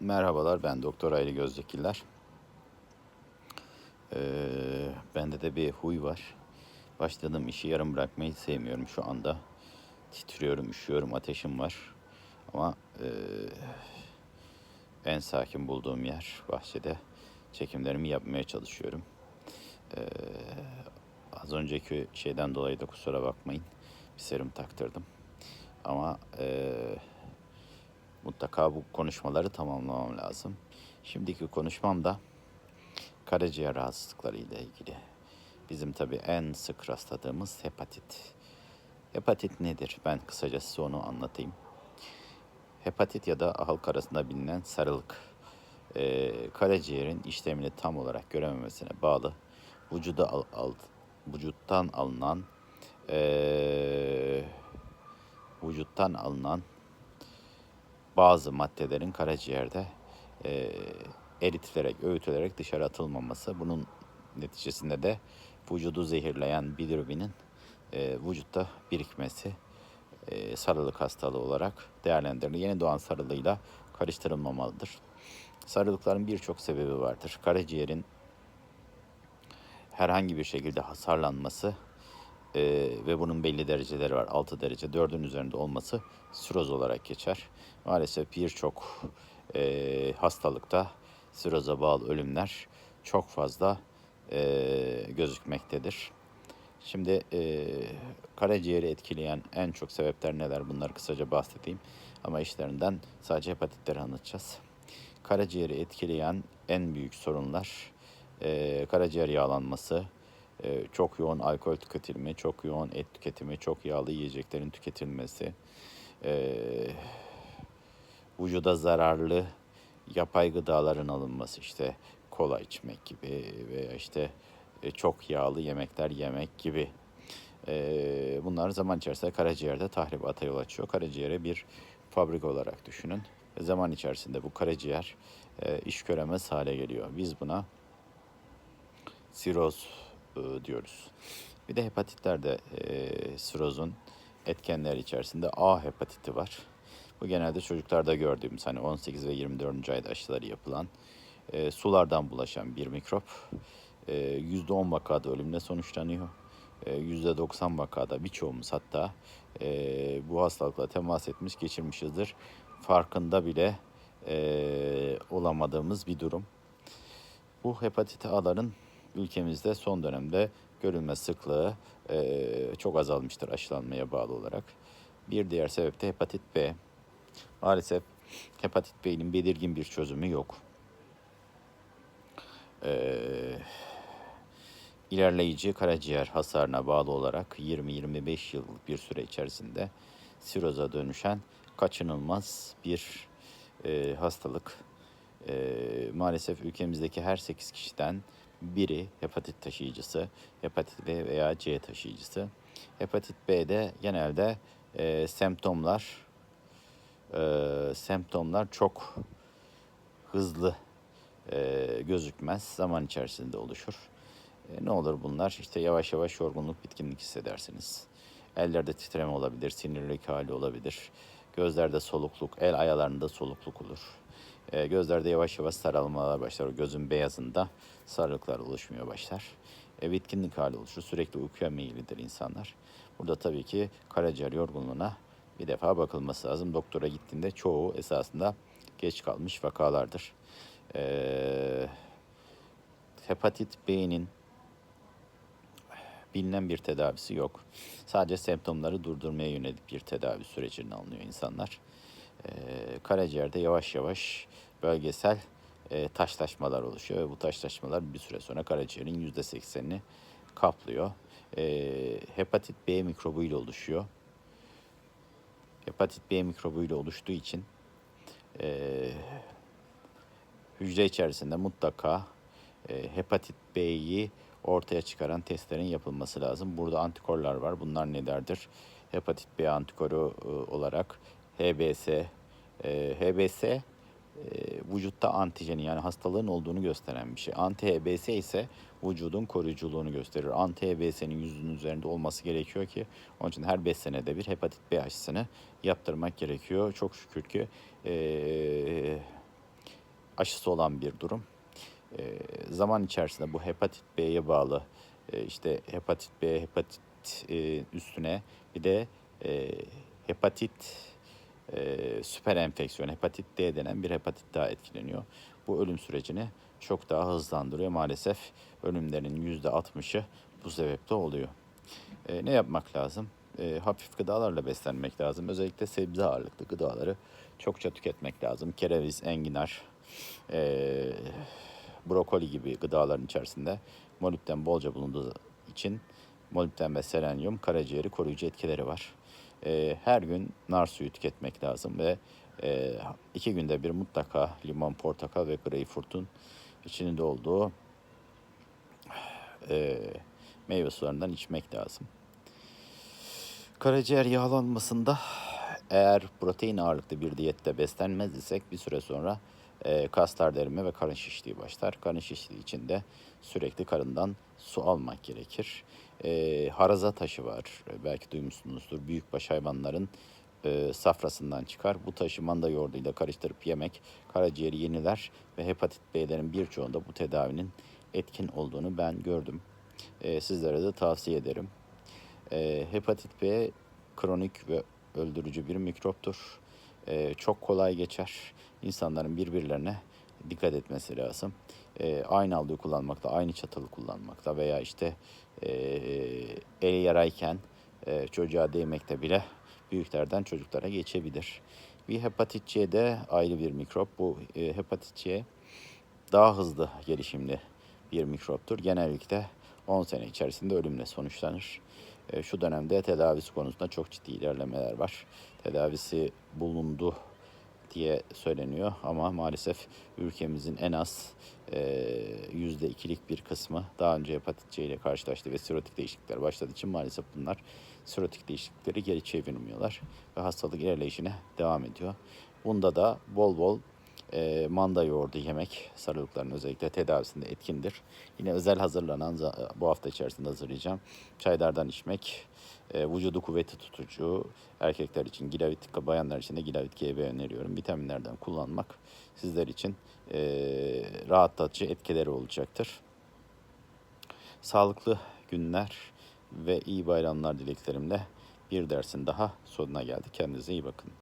Merhabalar ben Doktor Aylı Gözdekiller. Ee, bende de bir huy var. Başladığım işi yarım bırakmayı sevmiyorum şu anda. Titriyorum, üşüyorum, ateşim var. Ama e, en sakin bulduğum yer bahçede. Çekimlerimi yapmaya çalışıyorum. Ee, az önceki şeyden dolayı da kusura bakmayın. Bir serum taktırdım. Ama e, mutlaka bu konuşmaları tamamlamam lazım. Şimdiki konuşmam da karaciğer rahatsızlıkları ile ilgili. Bizim tabii en sık rastladığımız hepatit. Hepatit nedir? Ben kısaca size onu anlatayım. Hepatit ya da halk arasında bilinen sarılık, e, karaciğerin işlemini tam olarak görememesine bağlı vücuda al, al- vücuttan alınan e, vücuttan alınan bazı maddelerin karaciğerde e, eritilerek, öğütülerek dışarı atılmaması. Bunun neticesinde de vücudu zehirleyen bilirubinin e, vücutta birikmesi e, sarılık hastalığı olarak değerlendirilir. Yeni doğan sarılığıyla karıştırılmamalıdır. Sarılıkların birçok sebebi vardır. Karaciğerin herhangi bir şekilde hasarlanması e, ve bunun belli dereceleri var. 6 derece, 4'ün üzerinde olması siroz olarak geçer. Maalesef birçok e, hastalıkta siroza bağlı ölümler çok fazla e, gözükmektedir. Şimdi e, karaciğeri etkileyen en çok sebepler neler? Bunları kısaca bahsedeyim. Ama işlerinden sadece hepatitleri anlatacağız. Karaciğeri etkileyen en büyük sorunlar e, karaciğer yağlanması, e, çok yoğun alkol tüketimi, çok yoğun et tüketimi, çok yağlı yiyeceklerin tüketilmesi, e, vücuda zararlı yapay gıdaların alınması işte kola içmek gibi veya işte e, çok yağlı yemekler yemek gibi. E, bunlar zaman içerisinde karaciğerde tahribata yol açıyor. Karaciğere bir fabrika olarak düşünün. Zaman içerisinde bu karaciğer e, iş göremez hale geliyor. Biz buna siroz e, diyoruz. Bir de hepatitlerde e, sirozun etkenler içerisinde A hepatiti var. Bu genelde çocuklarda gördüğümüz hani 18 ve 24. ayda aşıları yapılan e, sulardan bulaşan bir mikrop. E, %10 vakada ölümle sonuçlanıyor. E, %90 vakada birçoğumuz hatta e, bu hastalıkla temas etmiş geçirmişizdir. Farkında bile e, olamadığımız bir durum. Bu hepatit A'ların ülkemizde son dönemde görülme sıklığı e, çok azalmıştır aşılanmaya bağlı olarak. Bir diğer sebep de hepatit B. Maalesef hepatit B'nin belirgin bir çözümü yok. Ee, ilerleyici karaciğer hasarına bağlı olarak 20-25 yıllık bir süre içerisinde siroza dönüşen kaçınılmaz bir e, hastalık. E, maalesef ülkemizdeki her 8 kişiden biri hepatit taşıyıcısı, hepatit B veya C taşıyıcısı. Hepatit B'de genelde e, semptomlar e, semptomlar çok hızlı e, gözükmez. Zaman içerisinde oluşur. E, ne olur bunlar? İşte yavaş yavaş yorgunluk, bitkinlik hissedersiniz. Ellerde titreme olabilir, sinirlilik hali olabilir. Gözlerde solukluk, el ayalarında solukluk olur. E, gözlerde yavaş yavaş sarılmalar başlar. O gözün beyazında sarılıklar oluşmaya başlar. E, bitkinlik hali oluşur. Sürekli uykuya meyillidir insanlar. Burada tabii ki karaciğer yorgunluğuna bir defa bakılması lazım. Doktora gittiğinde çoğu esasında geç kalmış vakalardır. Ee, hepatit B'nin bilinen bir tedavisi yok. Sadece semptomları durdurmaya yönelik bir tedavi sürecine alınıyor insanlar. Ee, karaciğerde yavaş yavaş bölgesel e, taşlaşmalar oluşuyor ve bu taşlaşmalar bir süre sonra karaciğerin yüzde seksenini kaplıyor. Ee, hepatit B mikrobuyla oluşuyor. Hepatit B mikrobuyla oluştuğu için e, hücre içerisinde mutlaka e, hepatit B'yi ortaya çıkaran testlerin yapılması lazım. Burada antikorlar var. Bunlar nelerdir? Hepatit B antikoru e, olarak HBS, e, HBS e, vücutta antijeni yani hastalığın olduğunu gösteren bir şey. Anti-HBS ise vücudun koruyuculuğunu gösterir. Anti-HBS'nin yüzünün üzerinde olması gerekiyor ki onun için her 5 senede bir hepatit B aşısını yaptırmak gerekiyor. Çok şükür ki e, aşısı olan bir durum. E, zaman içerisinde bu hepatit B'ye bağlı e, işte hepatit B, hepatit e, üstüne bir de e, hepatit e, süper enfeksiyon, hepatit D denen bir hepatit daha etkileniyor. Bu ölüm sürecini çok daha hızlandırıyor. Maalesef ölümlerin %60'ı bu sebeple oluyor. E, ne yapmak lazım? E, hafif gıdalarla beslenmek lazım. Özellikle sebze ağırlıklı gıdaları çokça tüketmek lazım. Kereviz, enginar, e, brokoli gibi gıdaların içerisinde molibden bolca bulunduğu için molibden ve selenyum karaciğeri koruyucu etkileri var. E, her gün nar suyu tüketmek lazım ve e, iki günde bir mutlaka limon, portakal ve greyfurtun içinde olduğu e, meyve sularından içmek lazım. Karaciğer yağlanmasında eğer protein ağırlıklı bir diyette beslenmez isek bir süre sonra e, kaslar derime ve karın şişliği başlar. Karın şişliği için de sürekli karından su almak gerekir. E, haraza taşı var. E, Belki duymuşsunuzdur. Büyükbaş hayvanların e, safrasından çıkar. Bu taşı manda yoğurduyla karıştırıp yemek karaciğeri yeniler ve hepatit B'lerin birçoğunda bu tedavinin etkin olduğunu ben gördüm. E, sizlere de tavsiye ederim. E, hepatit B kronik ve öldürücü bir mikroptur. E, çok kolay geçer. İnsanların birbirlerine dikkat etmesi lazım. E, aynı aldığı kullanmakta, aynı çatalı kullanmakta veya işte e, el yarayken e, çocuğa değmekte bile büyüklerden çocuklara geçebilir. Bir hepatit C de ayrı bir mikrop. Bu e, hepatit C daha hızlı gelişimli bir mikroptur. Genellikle 10 sene içerisinde ölümle sonuçlanır. E, Şu dönemde tedavisi konusunda çok ciddi ilerlemeler var. Tedavisi bulundu diye söyleniyor ama maalesef ülkemizin en az e, yüzde ikilik bir kısmı daha önce hepatit C ile karşılaştı ve sirotik değişiklikler başladığı için maalesef bunlar sirotik değişiklikleri geri çevirmiyorlar ve hastalık ilerleyişine devam ediyor. Bunda da bol bol e, manda yoğurdu yemek sarılıkların özellikle tedavisinde etkindir. Yine özel hazırlanan bu hafta içerisinde hazırlayacağım. Çaylardan içmek, e, vücudu kuvveti tutucu, erkekler için gilavit, bayanlar için de gilavit GB öneriyorum. Vitaminlerden kullanmak sizler için e, rahatlatıcı etkileri olacaktır. Sağlıklı günler ve iyi bayramlar dileklerimle bir dersin daha sonuna geldik. Kendinize iyi bakın.